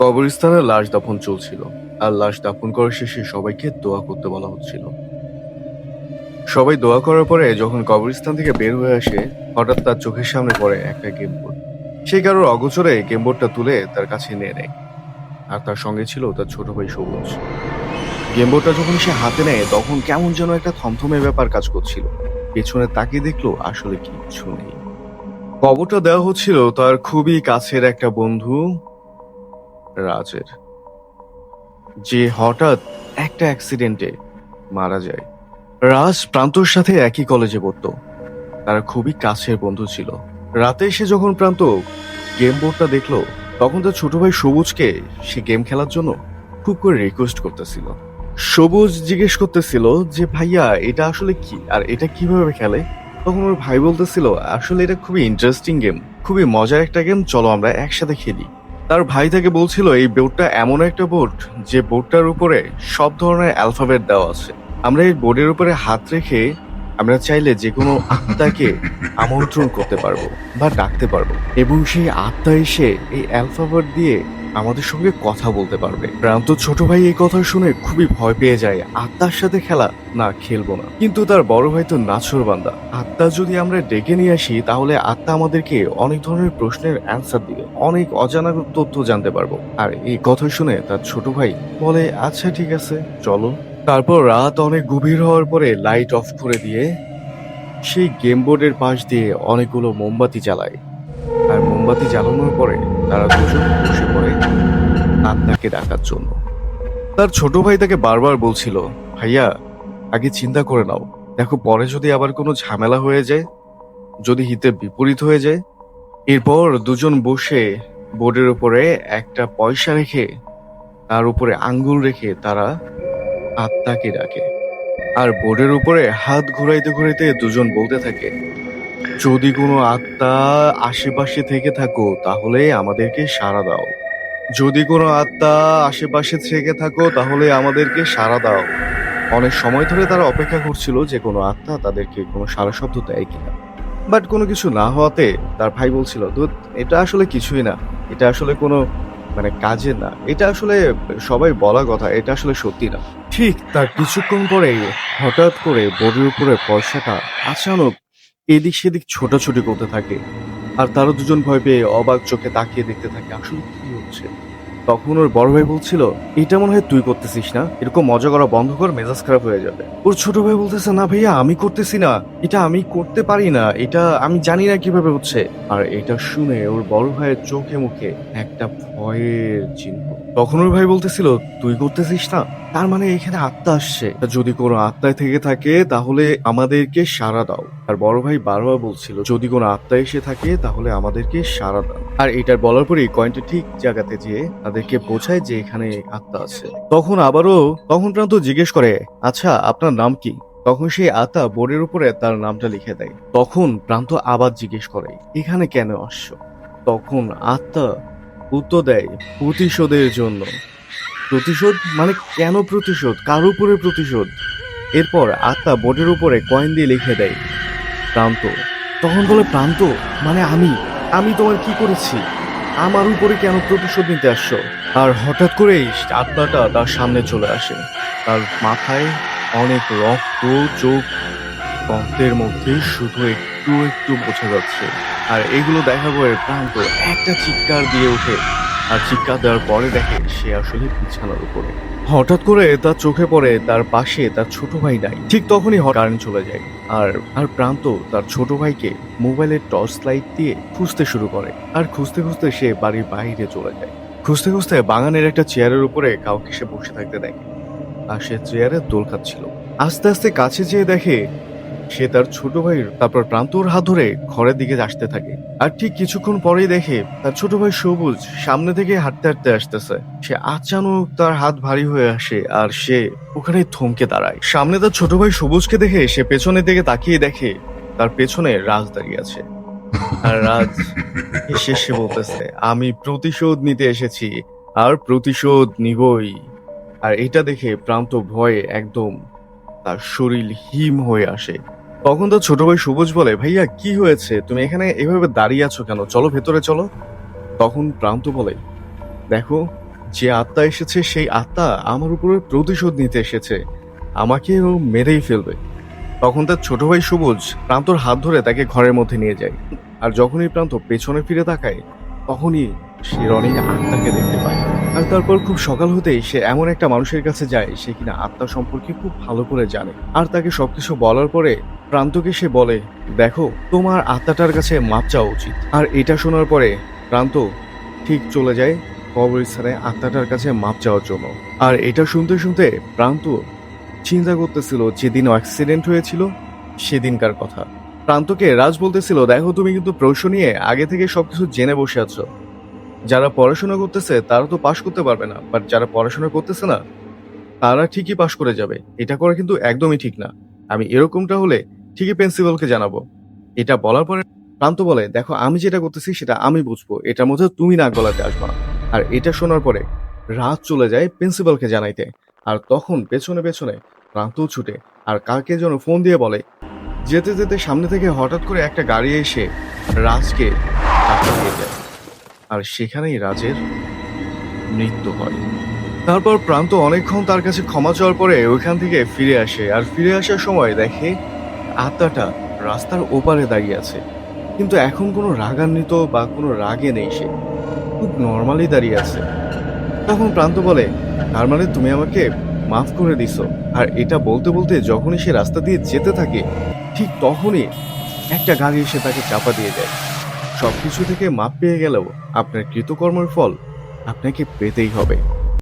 কবরস্থানে লাশ দাফন চলছিল, আর লাশ দাফন করার শেষে সবাইকে দোয়া করতে বলা হচ্ছিল। সবাই দোয়া করার পরে যখন কবরস্থান থেকে বের হয়ে আসে, হঠাৎ তার চোখের সামনে পড়ে একটা গেম বোর্ড। সেই কারোর অগোচরে গেম বোর্ডটা তুলে তার কাছে নিয়ে নেয়, আর তার সঙ্গে ছিল তার ছোট ভাই সবুজ। গেম বোর্ডটা যখন সে হাতে নেয়, তখন কেমন যেন একটা থমথমে ব্যাপার কাজ করছিল। পেছনে তাকিয়ে দেখল আসলে কিচ্ছু নেই। কবরটা দেওয়া হচ্ছিল তার খুবই কাছের একটা বন্ধু রাজের। যে হঠাৎ একটা অ্যাক্সিডেন্টে মারা যায়। রাজ প্রান্তর সাথে একই কলেজে পড়তো। তারা খুবই কাছের বন্ধু ছিল। রাতে এসে যখন প্রান্ত গেম বোর্ডটা দেখল, তখন তার ছোট ভাই সবুজকে সে গেম খেলার জন্য খুব করে রিকোয়েস্ট করতেছিল। সবুজ জিজ্ঞেস করতেছিল যে, ভাইয়া, এটা আসলে কি? আর এটা কীভাবে খেলে? তখন ওর ভাই বলতেছিল, আসলে এটা খুবই ইন্টারেস্টিং গেম খুবই মজার একটা গেম চলো আমরা একসাথে খেলি। তার ভাই তাকে বলছিল, এই বোর্ডটা এমন একটা বোর্ড যে বোর্ডটার উপরে সব ধরনের অ্যালফাবেট দেওয়া আছে। আমরা এই বোর্ডের উপরে হাত রেখে আমরা চাইলে যে কোনো আত্মাকে আমন্ত্রণ করতে পারব বা ডাকতে পারব। এবং সেই আত্মা এসে এই অ্যালফাবেট দিয়ে আমাদের সঙ্গে কথা বলতে পারবে। প্রান্ত ছোট ভাই এই কথা শুনে খুবই ভয় পেয়ে যায় আত্মার সাথে খেলা না খেলব না। কিন্তু তার বড় ভাই তো নাছর বান্দা। আত্মা যদি আমরা ডেকে নিয়ে আসি, তাহলে আত্মা আমাদেরকে অনেক ধরনের প্রশ্নের অ্যান্সার দিবে। অনেক অজানা তথ্য জানতে পারব। আর এই কথা শুনে তার ছোট ভাই বলে আচ্ছা ঠিক আছে, চলো। তারপর রাত অনেক গভীর হওয়ার পরে লাইট অফ করে দিয়ে, সেই গেম বোর্ডের পাশ দিয়ে অনেকগুলো মোমবাতি জ্বালায়। মোমবাতি জ্বালানোর পরে তারা দুজন বসে পড়ে আত্মাকে ডাকার জন্য। তার ছোট ভাই তাকে বারবার বলছিল, ভাইয়া, আগে চিন্তা করে নাও। দেখো, পরে যদি আবার কোনো ঝামেলা হয়ে যায়, যদি হিতে বিপরীত হয়ে যায়, এরপর দুজন বসে বোর্ডের উপরে একটা পয়সা রেখে, তার উপরে আঙ্গুল রেখে তারা আত্মাকে ডাকে। আর বোর্ডের উপরে হাত ঘুরাইতে ঘুরাইতে দুজন বলতে থাকে যদি কোনো আত্মা আশেপাশে থেকে থাকো, তাহলে আমাদেরকে সাড়া দাও। যদি কোনো আত্মা আশেপাশে থেকে থাকো, তাহলে আমাদেরকে সাড়া দাও। অনেক সময় ধরে তারা অপেক্ষা করছিল যে কোনো আত্মা তাদেরকে কোনো সারা শব্দ দেয় কিনা। বাট কোনো কিছু না হওয়াতে তার ভাই বলছিল দুধ এটা আসলে কিছুই না। এটা আসলে কোনো মানে কাজে না। এটা আসলে সবাই বলা কথা, এটা আসলে সত্যি না। ঠিক তার কিছুক্ষণ পরে হঠাৎ করে বোর্ডের উপরে পয়সাটা আচানক এদিক সেদিক ছোটাছুটি করতে থাকে আর তারা দুজন ভয় পেয়ে অবাক চোখে তাকিয়ে দেখতে থাকে, আসলে কি হচ্ছে? তখন ওর বড় ভাই বলছিল, এটা মনে হয় তুই করতেছিস না? এরকম মজা করা বন্ধ কর, মেজাজ খারাপ হয়ে যাবে। ওর ছোট ভাই বলতেছে, না ভাইয়া, আমি করতেছি না। এটা আমি করতে পারি না। এটা আমি জানি না কীভাবে হচ্ছে। আর এটা শুনে ওর বড় ভাইয়ের চোখে মুখে একটা ভয়ের চিহ্ন। তখন ওর ভাই বলতেছিল, তুই করতেছিস না? তার মানে এখানে আত্মা আসছে। যদি কোনো আত্মায় থেকে থাকে, তাহলে আমাদেরকে সারা দাও। আর বড় ভাই বারবার বলছিল, যদি কোনো আত্মা এসে থাকে, তাহলে আমাদেরকে সারা দাও। আর এটার বলার পরেই কয়েনটা ঠিক জায়গাতে যেয়ে তাদেরকে বোঝায় যে এখানে আত্মা আছে। তখন আবারও, তখন প্রান্ত জিজ্ঞেস করে আচ্ছা আপনার নাম কি? তখন সেই আত্মা বোর্ডের উপরে তার নামটা লিখে দেয়। তখন প্রান্ত আবার জিজ্ঞেস করে, এখানে কেন আসছো? তখন আত্মা উত্তর দেয় প্রতিশোধের জন্য। প্রতিশোধ মানে কেন প্রতিশোধ? কার উপরে প্রতিশোধ? এরপর আত্মা বোর্ডের উপরে কয়েন দিয়ে লিখে দেয়, প্রান্ত। তখন বলে, প্রান্ত? মানে আমি? আমি তোমার কি করেছি? আমার উপরে কেন প্রতিশোধ নিতে আসছো? আর হঠাৎ করেই আত্মাটা তার সামনে চলে আসে। তার মাথায় অনেক রক্ত, চোখ রক্তের মধ্যে শুধু একটু একটু বোঝা যাচ্ছে। আর এগুলো দেখার পরে প্রান্ত। একটা চিৎকার দিয়ে ওঠে। আর চিৎকার দেওয়ার পরে দেখে সে আসলে বিছানার উপরে। হঠাৎ করে তার চোখে পড়ে তার পাশে তার ছোট ভাই নাই। ঠিক তখনই কারেন্ট চলে যায়। আর আর প্রান্ত তার ছোট ভাইকে মোবাইলের টর্চ লাইট দিয়ে খুঁজতে শুরু করে। আর খুঁজতে খুঁজতে সে বাড়ির বাইরে চলে যায়। খুঁজতে খুঁজতে বাগানের একটা চেয়ারের উপরে কাউকে সে বসে থাকতে দেখে। আর সে চেয়ারে দোল খাচ্ছিল আস্তে আস্তে কাছে যেয়ে দেখে সে তার ছোট ভাই, তারপর প্রান্তর হাত ধরে ঘরের দিকে আসতে থাকে। আর ঠিক কিছুক্ষণ পরেই দেখে তার ছোট ভাই সবুজ, সামনে থেকে হাঁটতে হাঁটতে আসতেছে। সে আচানক তার হাত ভারী হয়ে আসে আর সে ওখানে থমকে দাঁড়ায়। সামনে তার ছোট ভাই সবুজকে দেখে সে পেছনের দিকে তাকিয়ে দেখে তার পেছনে রাজ দাঁড়িয়ে আছে। আর রাজ শেষে বলতেছে, আমি প্রতিশোধ নিতে এসেছি, আর প্রতিশোধ নিবই। আর এটা দেখে প্রান্ত ভয়ে একদম তার শরীর হিম হয়ে আসে। তখন তো ছোট ভাই সবুজ বলে, ভাইয়া, কি হয়েছে? তুমি এখানে এভাবে দাঁড়িয়ে আছো কেন? চলো ভেতরে, চলো। তখন প্রান্ত বলে, দেখো, যে আত্মা এসেছে, সেই আত্মা আমার উপরে প্রতিশোধ নিতে এসেছে। আমাকে ও মেরেই ফেলবে। তখন তার ছোট ভাই সবুজ প্রান্তর হাত ধরে তাকে ঘরের মধ্যে নিয়ে যায়। আর যখনই প্রান্ত পেছনে ফিরে তাকায়, তখনই সে রনির আত্মাকে দেখতে পায়। আর তারপর খুব সকাল হতেই সে এমন একটা মানুষের কাছে যায়, সে কিনা আত্মা সম্পর্কে খুব ভালো করে জানে। আর তাকে সবকিছু বলার পরে প্রান্তকে সে বলে, দেখো, তোমার আত্মাটার কাছে মাপ চাওয়া উচিত। আর এটা শোনার পরে প্রান্ত, ঠিক চলে যায়, কবরস্থানে আত্মাটার কাছে মাপ চাওয়ার জন্য। আর এটা শুনতে শুনতে প্রান্ত চিন্তা করতেছিল, যেদিন অ্যাক্সিডেন্ট হয়েছিল, সেদিনকার কথা। প্রান্তকে রাজ বলতেছিল, দেখো, তুমি কিন্তু প্রশ্ন নিয়ে আগে থেকে সবকিছু জেনে বসে আছো। যারা পড়াশোনা করতেছে, তারা তো পাশ করতে পারবে না। বাট যারা পড়াশোনা করতেছে না, তারা ঠিকই পাশ করে যাবে। এটা করা কিন্তু একদমই ঠিক না। আমি এরকমটা হলে ঠিকই প্রিন্সিপালকে জানাব। এটা বলার পরে প্রান্ত বলে, দেখো, আমি যেটা করতেছি, সেটা আমি বুঝব। এটার মধ্যে তুমি নাক গলাতে আসবা না। আর এটা শোনার পরে রাত চলে যায় প্রিন্সিপালকে জানাইতে। আর তখন পেছনে পেছনে প্রান্ত ছুটে, আর কাকে যেন ফোন দিয়ে বলে। যেতে যেতে সামনে থেকে হঠাৎ করে একটা গাড়ি এসে রাজকে ধাক্কা দিয়ে যায় আর সেখানেই রাজের মৃত্যু হয়। তারপর প্রান্ত অনেকক্ষণ তার কাছে ক্ষমা চাওয়ার পরে ওইখান থেকে ফিরে আসে আর ফিরে আসার সময় দেখে আত্মাটা রাস্তার ওপারে দাঁড়িয়ে আছে। কিন্তু এখন কোনো রাগান্বিত বা কোনো রাগে নেই সে। খুব নর্মালি দাঁড়িয়ে আছে। তখন প্রান্ত বলে, তার মানে তুমি আমাকে মাফ করে দিছো। আর এটা বলতে বলতে যখনই সে রাস্তা দিয়ে যেতে থাকে, ঠিক তখনই একটা গাড়ি এসে তাকে চাপা দিয়ে দেয়। সবকিছু থেকে মাপ পেয়ে গেলেও আপনার কৃতকর্মের ফল আপনাকে পেতেই হবে।